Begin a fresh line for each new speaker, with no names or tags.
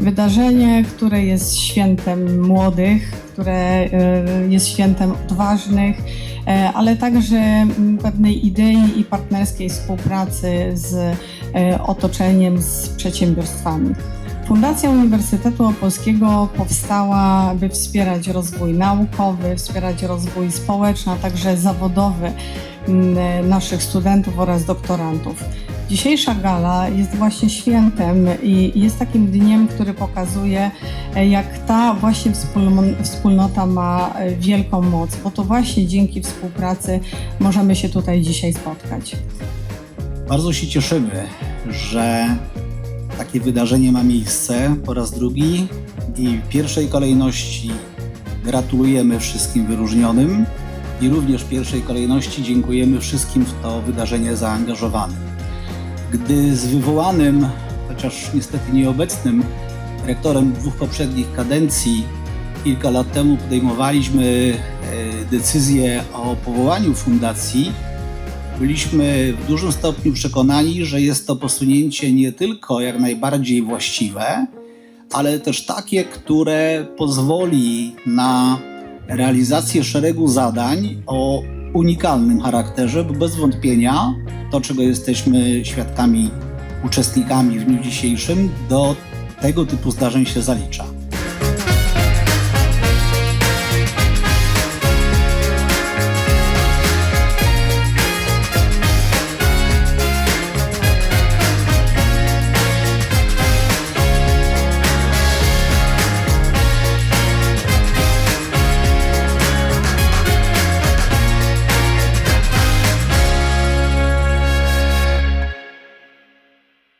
wydarzenie, które jest świętem młodych, które e, jest świętem odważnych, e, ale także mm, pewnej idei i partnerskiej współpracy z e, otoczeniem, z przedsiębiorstwami. Fundacja Uniwersytetu Opolskiego powstała, by wspierać rozwój naukowy, wspierać rozwój społeczny, a także zawodowy naszych studentów oraz doktorantów. Dzisiejsza gala jest właśnie świętem i jest takim dniem, który pokazuje, e, jak ta właśnie wspólno- wspólnota ma e, wielką moc, bo to właśnie dzięki współpracy możemy się tutaj dzisiaj spotkać.
Bardzo się cieszymy, że takie wydarzenie ma miejsce po raz drugi i w pierwszej kolejności gratulujemy wszystkim wyróżnionym i również w pierwszej kolejności dziękujemy wszystkim w to wydarzenie zaangażowanym. Gdy z wywołanym, chociaż niestety nieobecnym, rektorem dwóch poprzednich kadencji kilka lat temu podejmowaliśmy e, decyzję o powołaniu fundacji, byliśmy w dużym stopniu przekonani, że jest to posunięcie nie tylko jak najbardziej właściwe, ale też takie, które pozwoli na realizację szeregu zadań o unikalnym charakterze, bo bez wątpienia to, czego jesteśmy świadkami, uczestnikami w dniu dzisiejszym, do tego typu zdarzeń się zalicza.